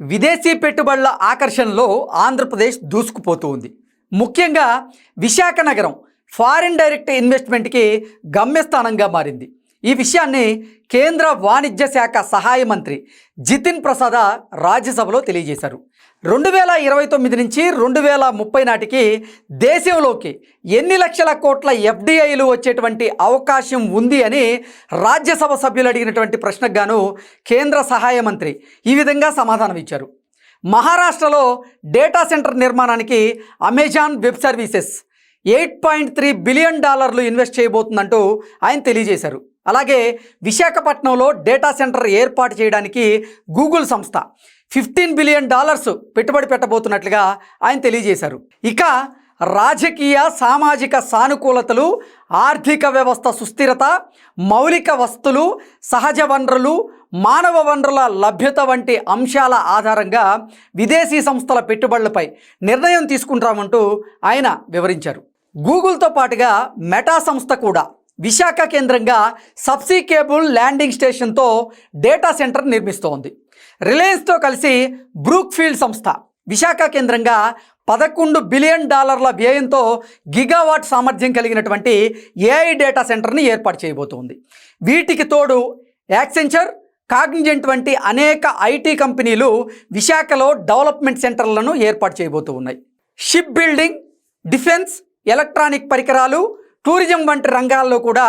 విదేశీ పెట్టుబడుల ఆకర్షణలో ఆంధ్రప్రదేశ్ దూసుకుపోతూ ఉంది. ముఖ్యంగా విశాఖ నగరం ఫారిన్ డైరెక్ట్ ఇన్వెస్ట్మెంట్కి గమ్యస్థానంగా మారింది. ఈ విషయాన్ని కేంద్ర వాణిజ్య శాఖ సహాయ మంత్రి జితిన్ ప్రసాద రాజ్యసభలో తెలియజేశారు. రెండు వేల ఇరవై తొమ్మిది నుంచి రెండు వేల ముప్పై నాటికి దేశంలోకి ఎన్ని లక్షల కోట్ల ఎఫ్డిఐలు వచ్చేటువంటి అవకాశం ఉంది అని రాజ్యసభ సభ్యులు అడిగినటువంటి ప్రశ్నకు గాను కేంద్ర సహాయ మంత్రి ఈ విధంగా సమాధానం ఇచ్చారు. మహారాష్ట్రలో డేటా సెంటర్ నిర్మాణానికి Amazon Web Services eight point three billion డాలర్లు ఇన్వెస్ట్ చేయబోతుందంటూ ఆయన తెలియజేశారు. అలాగే విశాఖపట్నంలో డేటా సెంటర్ ఏర్పాటు చేయడానికి గూగుల్ సంస్థ ఫిఫ్టీన్ బిలియన్ డాలర్స్ పెట్టుబడి పెట్టబోతున్నట్లుగా ఆయన తెలియజేశారు. ఇక రాజకీయ సామాజిక సానుకూలతలు ఆర్థిక వ్యవస్థ సుస్థిరత మౌలిక వస్తులు సహజ వనరులు మానవ వనరుల లభ్యత వంటి అంశాల ఆధారంగా విదేశీ సంస్థల పెట్టుబడులపై నిర్ణయం తీసుకుంటామంటూ ఆయన వివరించారు. గూగుల్తో పాటుగా మెటా సంస్థ కూడా విశాఖ కేంద్రంగా సబ్సీ కేబుల్ ల్యాండింగ్ స్టేషన్తో డేటా సెంటర్ నిర్మిస్తోంది. రిలయన్స్తో కలిసి బ్రూక్ఫీల్డ్ సంస్థ. విశాఖ కేంద్రంగా పదకొండు బిలియన్ డాలర్ల వ్యయంతో గిగావాట్ సామర్థ్యం కలిగినటువంటి ఏఐ డేటా సెంటర్ని ఏర్పాటు చేయబోతోంది. వీటికి తోడు యాక్సెంచర్ కాగ్నిజెంట్ వంటి అనేక ఐటీ కంపెనీలు విశాఖలో డెవలప్మెంట్ సెంటర్లను ఏర్పాటు చేయబోతూ ఉన్నాయి షిప్ బిల్డింగ్ డిఫెన్స్ ఎలక్ట్రానిక్ పరికరాలు టూరిజం వంటి రంగాల్లో కూడా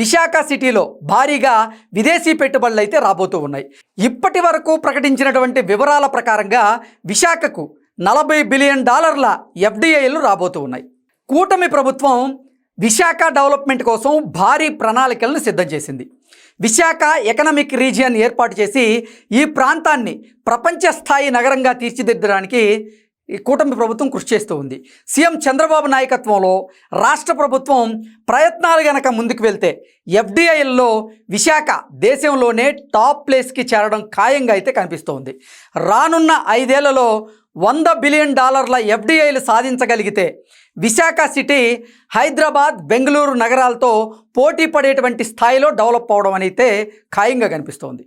విశాఖ సిటీలో భారీగా విదేశీ పెట్టుబడులు అయితే రాబోతూ ఉన్నాయి. ఇప్పటి వరకు ప్రకటించినటువంటి వివరాల ప్రకారంగా విశాఖకు నలభై బిలియన్ డాలర్ల ఎఫ్డిఐలు రాబోతూ ఉన్నాయి. కూటమి ప్రభుత్వం విశాఖ డెవలప్మెంట్ కోసం భారీ ప్రణాళికలను సిద్ధం చేసింది. విశాఖ ఎకనామిక్ రీజియన్ ఏర్పాటు చేసి ఈ ప్రాంతాన్ని ప్రపంచ స్థాయి నగరంగా తీర్చిదిద్దడానికి ఈ కూటమి ప్రభుత్వం కృషి చేస్తూ ఉంది. సీఎం చంద్రబాబు నాయకత్వంలో రాష్ట్ర ప్రభుత్వం ప్రయత్నాలు గనక ముందుకు వెళ్తే ఎఫ్డిఐల్లో విశాఖ దేశంలోనే టాప్ ప్లేస్కి చేరడం ఖాయంగా అయితే కనిపిస్తోంది. రానున్న ఐదేళ్ళలో వంద బిలియన్ డాలర్ల ఎఫ్డిఐలు సాధించగలిగితే విశాఖ సిటీ హైదరాబాద్ బెంగళూరు నగరాలతో పోటీ పడేటువంటి స్థాయిలో డెవలప్ అవడం అయితే ఖాయంగా కనిపిస్తోంది.